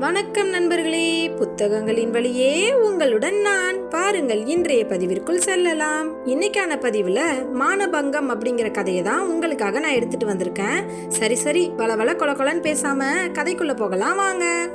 வணக்கம் நண்பர்களே புத்தகங்களின் வழியே உங்களுடன் நான் பாருங்கள் இன்றைய பதிவிற்குள் செல்லலாம். இன்னைக்கான பதிவுல மானபங்கம் அப்படிங்கிற கதையை தான் உங்களுக்காக நான் எடுத்துட்டு வந்திருக்கேன். சரி சரி பல பல கொல கொலன்னு பேசாம கதைக்குள்ள போகலாம் வாங்க.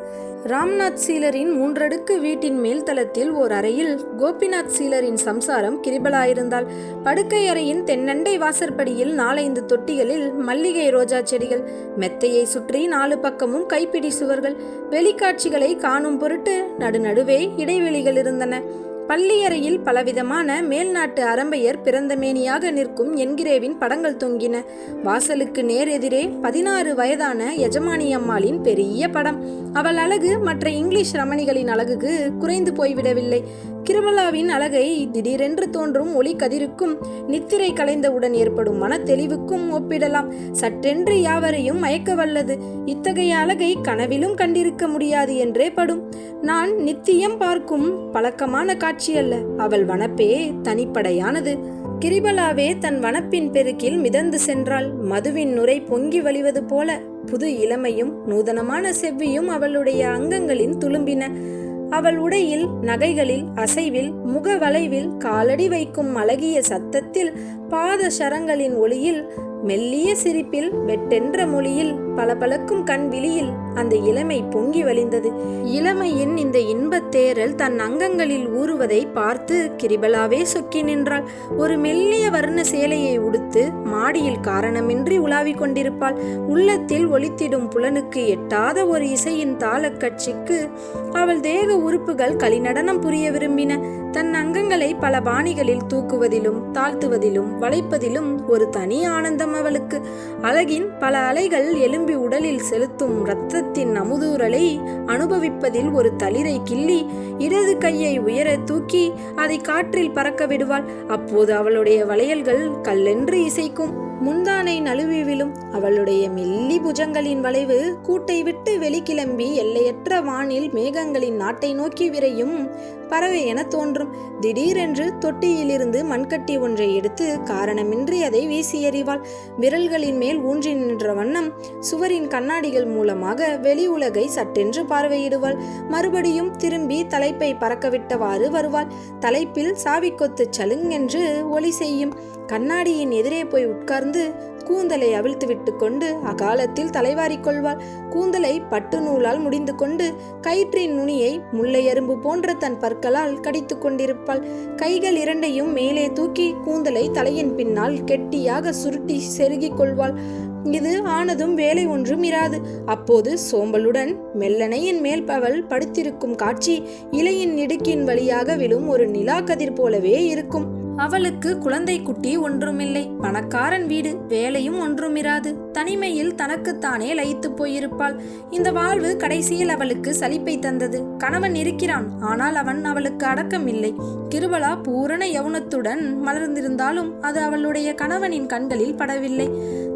ராம்நாத் சீலரின் மூன்றடுக்கு வீட்டின் மேல் தளத்தில் ஓர் அறையில் கோபிநாத் சீலரின் சம்சாரம் கிரிபலாயிருந்தாள். படுக்கை அறையின் தென்னண்டை வாசற்படியில் நாலைந்து தொட்டிகளில் மல்லிகை ரோஜா செடிகள் மெத்தையை சுற்றி நாலு பக்கமும் கைப்பிடி சுவர்கள். வெளிக்காட்சிகளை காணும் பொருட்டு நடுநடுவே இடைவெளிகள் இருந்தன. பள்ளியறையில் பலவிதமான மேல்நாட்டு அரம்பையர் பிறந்தமேனியாக நிற்கும் என்கிரேவின் படங்கள் தொங்கின. வாசலுக்கு நேர் எதிரே பதினாறு வயதான எஜமானி அம்மாளின் பெரிய படம். அவள் அழகு மற்ற இங்கிலீஷ் ரமணிகளின் அழகுக்கு குறைந்து போய்விடவில்லை. கிருபலாவின் அழகை திடீரென்று தோன்றும் ஒளி கதிருக்கும் நித்திரை கலைந்தவுடன் ஏற்படும் மன தெளிவுக்கும் ஒப்பிடலாம். சட்டென்று யாவரையும் மயக்க வல்லது. இத்தகைய அழகை கனவிலும் கண்டிருக்க முடியாது என்றே படும். நான் நித்தியம் பார்க்கும் பழக்கமான காட்சி அல்ல. அவள் வனப்பே தனிப்படையானது. கிரிபலாவே தன் வனப்பின் பெருக்கில் மிதந்து சென்றாள். மதுவின் நுரை பொங்கி வழிவது போல புது இளமையும் நூதனமான செவ்வியும் அவளுடைய அங்கங்களின் துளும்பின. அவள் உடையில் நகைகளில் அசைவில் முக வளைவில் காலடி வைக்கும் அழகிய சத்தத்தில் பாத சரங்களின் ஒளியில் மெல்லிய சிரிப்பில் வெட்டென்ற மொழியில் பளபளக்கும் கண் விழியில் அந்த இளமை பொங்கி வழிந்தது. இளமையின் இந்த இன்பத் தேரல் தன் அங்கங்களில் ஊறுவதை பார்த்து கிரிபலாவே சொக்கி நின்றாள். ஒரு மெல்லிய வர்ண சேலையை உடுத்து மாடியில் காரணமின்றி உலாவிக் கொண்டிருப்பாள். உள்ளத்தில் ஒலித்திடும் புலனுக்கு எட்டாத ஒரு இசையின் தாளக் கட்சிக்கு அவள் தேக உறுப்புகள் களிநடனம் புரிய விரும்பின. தன் அங்கங்களை பல பாணிகளில் தூக்குவதிலும் தாழ்த்துவதிலும் வளைப்பதிலும் ஒரு தனி ஆனந்தம் அவளுக்கு. அழகின் பல அலைகள் திரும்பி உடலில் செலுத்தும் இரத்தத்தின் அமுதூரலை அனுபவிப்பதில் ஒரு தளிரை கிள்ளி இடது கையை உயர தூக்கி அதை காற்றில் பறக்க விடுவாள். அப்போது அவளுடைய வளையல்கள் கல்லென்று இசைக்கும். முந்தானை நழுவி விழும். அவளுடைய மெல்லி புஜங்களின் வளைவு கூட்டை விட்டு வெளிக்கிளம்பி எல்லையற்ற வானில் மேகங்களின் நாட்டை நோக்கி விரையும். பறவை என தோன்றும். திடீரென்று தொட்டியிலிருந்து மண்கட்டி ஒன்றை எடுத்து காரணமின்றி அதை வீசி எறிவாள். விரல்களின் மேல் ஊன்றி நின்ற வண்ணம் சுவரின் கண்ணாடிகள் மூலமாக வெளி உலகை சட்டென்று பார்வையிடுவாள். மறுபடியும் திரும்பி தலைப்பை பறக்கவிட்டவாறு வருவாள். தலைப்பில் சாவிக்கொத்து சலுங்கென்று ஒளி செய்யும். கண்ணாடியின் எதிரே போய் உட்கார்ந்து கூந்தலை அவிழ்த்து விட்டு கொண்டு அகாலத்தில் தலைவாரிக் கொள்வாள். கூந்தலை பட்டு நூலால் முடிந்து கொண்டு கயிற்றின் நுனியை முல்லை அரும்பு போன்ற தன் பற்களால் கடித்து கொண்டிருப்பாள். கைகள் இரண்டையும் மேலே தூக்கி கூந்தலை தலையின் பின்னால் கெட்டியாக சுருட்டி செருகிக் கொள்வாள். இது ஆனதும் வேலை ஒன்றும் இராது. அப்போது சோம்பலுடன் மெல்லனையின் மேல் அவள் படுத்திருக்கும் காட்சி இலையின் இடுக்கின் வழியாக விழும் ஒரு நிலா கதிர் போலவே இருக்கும். அவளுக்கு குழந்தை குட்டி ஒன்றுமில்லை. பணக்காரன் வீடு வேலையும் ஒன்றுமிராது. தனிமையில் தனக்குத்தானே லயித்து போயிருப்பாள். இந்த வாழ்வு கடைசியில் அவளுக்கு சலிப்பை தந்தது. கணவன் இருக்கிறான் ஆனால் அவன் அவளுக்கு அடக்கம் இல்லை கிருபலா பூரண யவுனத்துடன் மலர்ந்திருந்தாலும் அது அவளுடைய கணவனின் கண்களில் படவில்லை.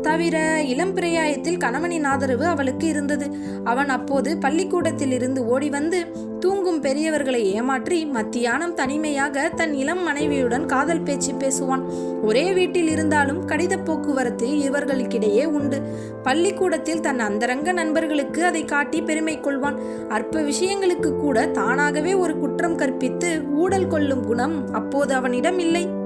தவிர இளம் பிரயாயத்தில் கணவனின் ஆதரவு அவளுக்கு இருந்தது. அவன் அப்போது பள்ளிக்கூடத்தில் இருந்து ஓடி வந்து தூங்கும் பெரியவர்களை ஏமாற்றி மத்தியானம் தனிமையாக தன் இளம் மனைவியுடன் காதல் பேச்சு பேசுவான். ஒரே வீட்டில் இருந்தாலும் கடித போக்குவரத்து இவர்களுக்கிடையே உண்டு. பள்ளிக்கூடத்தில் தன் அந்தரங்க நண்பர்களுக்கு அதை காட்டி பெருமை கொள்வான். அற்ப விஷயங்களுக்கு கூட தானாகவே ஒரு குற்றம் கற்பித்து ஊடல் கொள்ளும் குணம் அப்போது அவனிடம் இல்லை.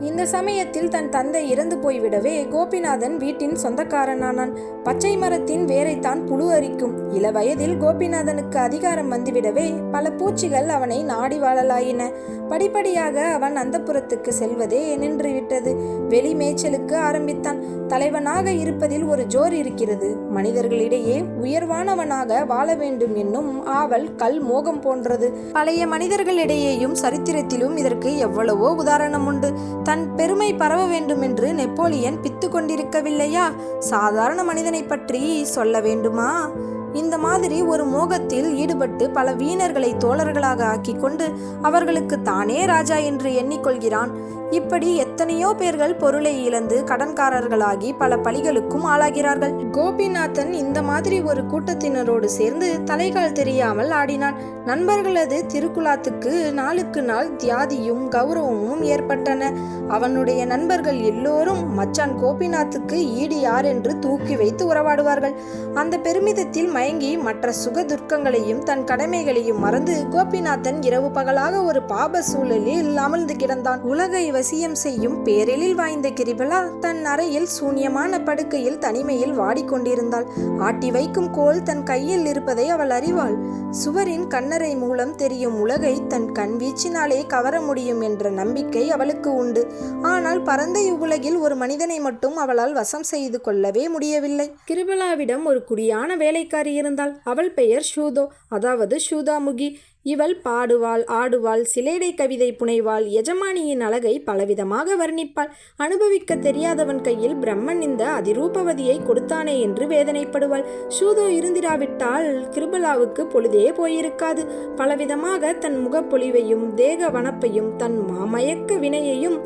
இந்த சமயத்தில் தன் தந்தை இறந்து போய்விடவே கோபிநாதன் வீட்டின் சொந்தக்காரனானான். பச்சை மரத்தின் வேரைத்தான் புழு அரிக்கும். இள வயதில் கோபிநாதனுக்கு அதிகாரம் வந்துவிடவே பல பூச்சிகள் அவனை நாடி வாழலாயின. படிப்படியாக அவன் அந்தப்புறத்துக்கு செல்வதே நின்றுவிட்டது. வெளி மேய்ச்சலுக்கு ஆரம்பித்தான். தலைவனாக இருப்பதில் ஒரு ஜோர் இருக்கிறது. மனிதர்களிடையே உயர்வானவனாக வாழ வேண்டும் என்னும் ஆவல் கல் மோகம் போன்றது. பழைய மனிதர்களிடையேயும் சரித்திரத்திலும் இதற்கு எவ்வளவோ உதாரணம் உண்டு தன் பெருமை பரவ வேண்டும் என்று நெப்போலியன் பித்து கொண்டிருக்கவில்லையா சாதாரண மனிதனை பற்றி சொல்ல வேண்டுமா? இந்த மாதிரி ஒரு மோகத்தில் ஈடுபட்டு பல வீணர்களை தோழர்களாக ஆக்கிக்கொண்டு அவர்களுக்கு தானே ராஜா என்று எண்ணிக்கொள்கிறான். இப்படி எத்தனையோ பேர்கள் பொருளை இழந்து கடன்காரர்களாகி பல பழிகளுக்கும் ஆளாகிறார்கள். கோபிநாதன் இந்த மாதிரி ஒரு கூட்டத்தினரோடு சேர்ந்து தலைகால் தெரியாமல் ஆடினான். நண்பர்களது திருக்குலாத்துக்கு நாளுக்கு நாள் தியாதியும் கௌரவமும் ஏற்பட்டன. அவனுடைய நண்பர்கள் எல்லோரும் மச்சான் கோபிநாத்துக்கு ஈடு யார் என்று தூக்கி வைத்து உறவாடுவார்கள். அந்த பெருமிதத்தில் மயங்கி மற்ற சுக துர்க்கங்களையும் தன் கடமைகளையும் மறந்து கோபிநாதன் இரவு பகலாக ஒரு பாப சூழலில் அமர்ந்து கிடந்தான். உலகை வசியம் செய்யும் பேரெழில் வாய்ந்த கிரிபலா தன் அறையில் சூன்யமான படுக்கையில் தனிமையில் வாடிக்கொண்டிருந்தாள். ஆட்டி வைக்கும் கோல் தன் கையில் இருப்பதை அவள் அறிவாள். சுவரின் கண்ணறை மூலம் தெரியும் உலகை தன் கண் வீச்சினாலே கவர முடியும் என்ற நம்பிக்கை அவளுக்கு உண்டு. ஆனால் பரந்த இவ்வுலகில் ஒரு மனிதனை மட்டும் அவளால் வசம் செய்து கொள்ளவே முடியவில்லை. கிருபலாவிடம் ஒரு குடியான வேலைக்காரி இருந்தாள். அவள் பெயர் ஷூதோ அதாவது ஷூதாமுகி. இவள் பாடுவாள் ஆடுவாள் சிலேடை கவிதை புனைவாள் எஜமானியின் அழகை பலவிதமாக வர்ணிப்பாள். அனுபவிக்க தெரியாதவன் கையில் பிரம்மன் இந்த அதிரூபவதியை கொடுத்தானே என்று வேதனைப்படுவாள். சூதோ இருந்திராவிட்டால் கிருபலாவுக்கு பொழுதே போயிருக்காது. பலவிதமாக தன் முகப்பொழிவையும் தேக வனப்பையும் தன் மாமயக்க வினையையும்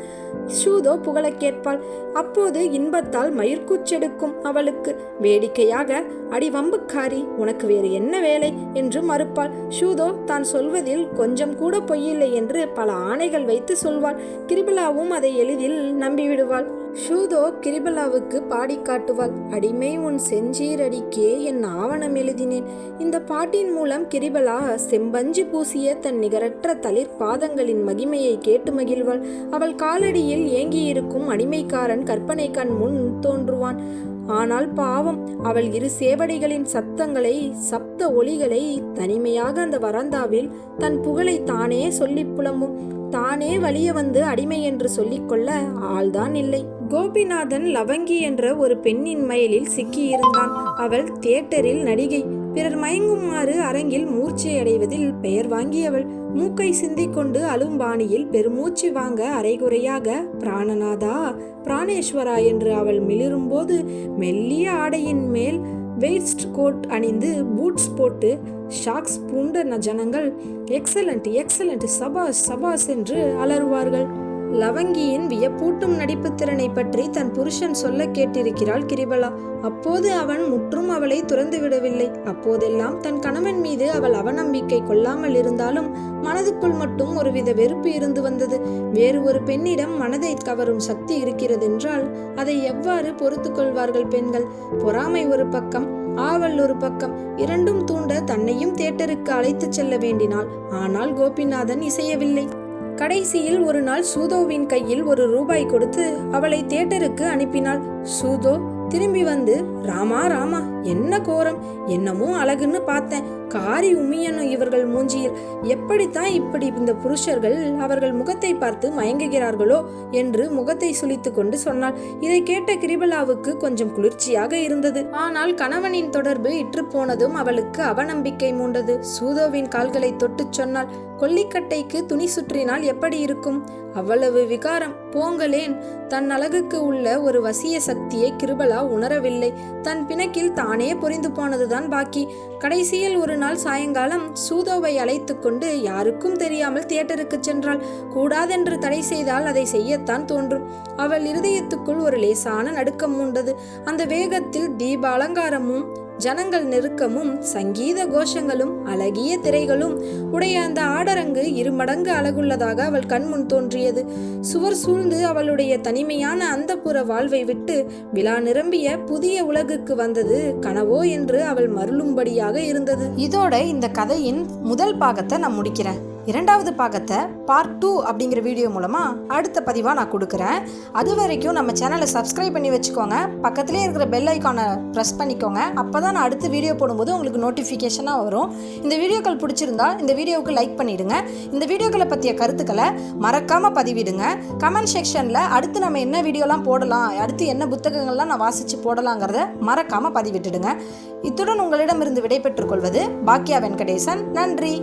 ஷூதோ புகழக் கேட்பாள். அப்போது இன்பத்தால் மயிர்கூச்செடுக்கும் அவளுக்கு. வேடிக்கையாக அடி வம்புக்காரி உனக்கு வேறு என்ன வேலை? என்று மறுப்பாள். ஷூதோ தான் சொல்வதில் கொஞ்சம் கூட பொய்யில்லை என்று பல ஆணைகள் வைத்து சொல்வாள். கிரிபலாவும் அதை எளிதில் நம்பிவிடுவாள். ஷூதோ கிரிபலாவுக்கு பாடி காட்டுவாள். அடிமை உன் செஞ்சீரடிக்கே என் ஆவணம் எழுதினேன். இந்த பாட்டின் மூலம் கிரிபலா செம்பஞ்சு பூசிய தன் நிகரற்ற தளிர் பாதங்களின் மகிமையை கேட்டு மகிழ்வாள். அவள் காலடியில் ஏங்கியிருக்கும் அடிமைக்காரன் கற்பனை கண் முன் தோன்றுவான். ஆனால் பாவம் அவள் இரு சேவடைகளின் சத்தங்களை சப்த ஒளிகளை தனிமையாக அந்த வராந்தாவில் தன் புகழை தானே சொல்லி புலம்பும். தானே வழிய வந்து அடிமை என்று சொல்லிக்கொள்ள ஆள்தான் இல்லை. கோபிநாதன் லவங்கி என்ற ஒரு பெண்ணின் மயலில் சிக்கியிருந்தான். அவள் தியேட்டரில் நடிகை. பிறர் மயங்குமாறு அரங்கில் மூர்ச்சையடைவதில் பெயர் வாங்கியவள். மூக்கை சிந்திக்கொண்டு அலும்பாணியில் பெருமூச்சு வாங்க அரைகுறையாக பிராணநாதா பிராணேஸ்வரா என்று அவள் மிளிரும்போது மெல்லிய ஆடையின் மேல் வெயிஸ்ட் கோட் அணிந்து பூட்ஸ் போட்டு ஷாக்ஸ் பூண்ட ஜனங்கள் எக்ஸலண்ட் எக்ஸலண்ட் சபாஸ் சபாஸ் என்று அலறுவார்கள். லவங்கியின் வியப்பூட்டும் நடிப்புத் திறனை பற்றி தன் புருஷன் சொல்ல கேட்டிருக்கிறாள் கிரிபலா. அப்போது அவன் முற்றும் அவளை துறந்து விடவில்லை. அப்போதெல்லாம் தன் கணவன் மீது அவள் அவநம்பிக்கை கொள்ளாமல் இருந்தாலும் மனதுக்குள் மட்டும் ஒருவித வெறுப்பு இருந்து வந்தது. வேறு ஒரு பெண்ணிடம் மனதை கவரும் சக்தி இருக்கிறதென்றால் அதை எவ்வாறு பொறுத்து கொள்வார்கள் பெண்கள்? பொறாமை ஒரு பக்கம் ஆவல் ஒரு பக்கம் இரண்டும் தூண்ட தன்னையும் தேட்டருக்கு அழைத்துச் செல்ல வேண்டினாள். ஆனால் கோபிநாதன் இசையவில்லை. கடைசியில் ஒரு நாள் சூதோவின் கையில் ஒரு ரூபாய் கொடுத்து அவளை தியேட்டருக்கு அனுப்பினாள். சூதோ திரும்பி வந்து ராமா ராமா என்ன கோரம்? என்னமோ அழகுன்னு பார்த்தேன். காரி உமியனும் இவர்கள் மூஞ்சியில். எப்படித்தான் இப்படி இந்த புருஷர்கள் அவர்கள் முகத்தை பார்த்து மயங்குகிறார்களோ? என்று முகத்தை சுழித்து கொண்டு சொன்னாள். இதை கேட்ட கிரிபலாவுக்கு கொஞ்சம் குளிர்ச்சியாக இருந்தது. ஆனால் கணவனின் தொடர்பு இற்று போனதும் அவளுக்கு அவநம்பிக்கை மூண்டது. சூதோவின் கால்களை தொட்டுச் சொன்னாள். கொல்லிக்கட்டைக்கு துணி சுற்றினால் எப்படி இருக்கும்? அவ்வளவு விகாரம். போங்களேன். தன் அழகுக்கு உள்ள ஒரு வசிய சக்தியை கிருபலா உணரவில்லை. தன் பிணக்கில் தானே பொறிந்து போனதுதான் பாக்கி. கடைசியில் ஒரு நாள் சாயங்காலம் சூதோவை அழைத்து கொண்டு யாருக்கும் தெரியாமல் தியேட்டருக்கு சென்றாள். கூடாதென்று தடை செய்தால் அதை செய்யத்தான் தோன்றும். அவள் இருதயத்துக்குள் ஒரு லேசான நடுக்கம் மூண்டது. அந்த வேகத்தில் தீப அலங்காரமும் ஜனங்கள் நெருக்கமும் சங்கீத கோஷங்களும் அழகிய திரைகளும். உடைய அந்த ஆடரங்கு இருமடங்கு அழகுள்ளதாக அவள் கண்முன் தோன்றியது. சுவர் சூழ்ந்து அவளுடைய தனிமையான அந்தப்புற வாழ்வை விட்டு விழா நிரம்பிய புதிய உலகுக்கு வந்தது கனவோ என்று அவள் மருளும்படியாக இருந்தது. இதோட இந்த கதையின் முதல் பாகத்தை நான் முடிக்கிறேன். இரண்டாவது பாகத்தை பார்ட் டூ அப்படிங்கிற வீடியோ மூலமாக அடுத்த பதிவாக நான் கொடுக்குறேன். அது வரைக்கும் நம்ம சேனலை சப்ஸ்கிரைப் பண்ணி வச்சுக்கோங்க. பக்கத்துலேயே இருக்கிற பெல் ஐக்கானை ப்ரெஸ் பண்ணிக்கோங்க. அப்போ தான் நான் அடுத்த வீடியோ போடும்போது உங்களுக்கு நோட்டிஃபிகேஷனாக வரும். இந்த வீடியோக்கள் பிடிச்சிருந்தா இந்த வீடியோவுக்கு லைக் பண்ணிவிடுங்க இந்த வீடியோக்களை பற்றிய கருத்துக்களை மறக்காமல் பதிவிடுங்க. கமெண்ட் செக்ஷனில் அடுத்து நம்ம என்ன வீடியோலாம் போடலாம் அடுத்து என்ன புத்தகங்கள்லாம் நான் வாசித்து போடலாங்கிறத மறக்காமல் பதிவிட்டுடுங்க. இத்துடன் உங்களிடமிருந்து விடைபெற்றுக் கொள்வது பாக்கியா வெங்கடேசன். நன்றி.